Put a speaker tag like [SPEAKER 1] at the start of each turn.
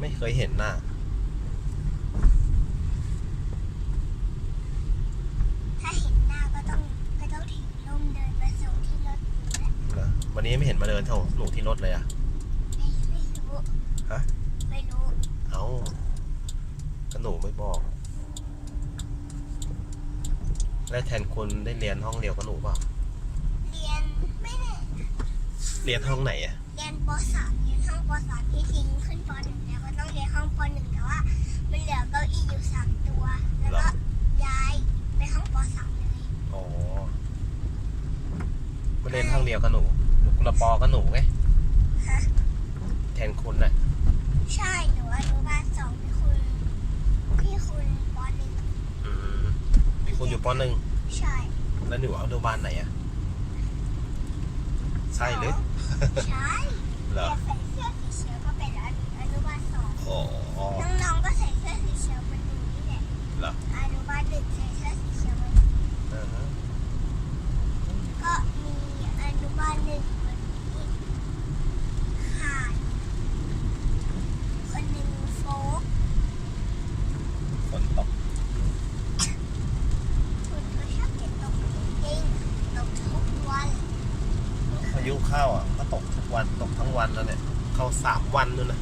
[SPEAKER 1] ไม่เคยเห็นหน้า
[SPEAKER 2] ถ้าเห็นหน้าก็ต้องก็ต้องถือร่มเดินมาส่งที่รถหนูแหละ
[SPEAKER 1] เหรอวันนี้ไม่เห็นมาเดินเท่าหนูที่รถเลยอะ
[SPEAKER 2] ไม่ไม่รู้
[SPEAKER 1] ฮะ
[SPEAKER 2] ไม่รู้
[SPEAKER 1] เอ้าก็หนูไม่บอก แล้วแทนคุณได้เรียนห้องเดียวกับหนูเปล่า
[SPEAKER 2] เรียนไม่ได้
[SPEAKER 1] เรียนห้องไหนอะ
[SPEAKER 2] เรียนปสามเรียนห้องปสามที่ทิ้งขึ้นปหนึ่งแล้วก็ต้องเรียนห้องปหนึ่งแต่ว่ามันเหลือเก้าอี้อยู่สามตัว แล้วก็ย้ายไปห้องปสามเลย
[SPEAKER 1] อ๋อ มาเรียนห้องเดียวกับหนูหนูกุละปอกับหนูไง
[SPEAKER 2] ฮะ
[SPEAKER 1] แทนคุณน่ะ
[SPEAKER 2] ใช่หนูอนุบาลสองพี่คุณพี่คุณปหนึ่ง
[SPEAKER 1] อืมมีคุณอยู่ปหนึ่ง
[SPEAKER 2] ใช่
[SPEAKER 1] แล้วหนูอนุบาลไหนอะใช่หรือ
[SPEAKER 2] ใช่
[SPEAKER 1] เหรอ
[SPEAKER 2] แต่ใส่เสื้อสีเขียวก็เป็นอนุบาลสอง
[SPEAKER 1] อ๋อ
[SPEAKER 2] น้องๆก็ใส่เสื้อสีเขียวเหมันหนูนี่แหละ
[SPEAKER 1] เหรอ
[SPEAKER 2] อนุบาลหนึ่งใส่เสื้อสีเขียวเหมันหนู
[SPEAKER 1] เออฮะ
[SPEAKER 2] ก็มีอนุบาลหนึ่งคนนี้หานคนหนึ่งโฟก
[SPEAKER 1] ฝนตก
[SPEAKER 2] คุณเขาชอบเก็บตกจริงๆตกทุกวัน
[SPEAKER 1] ข้าวอะก็ตกทุกวันตกทั้งวันแล้วเนี่ย เข้าสามวันนู่นนะ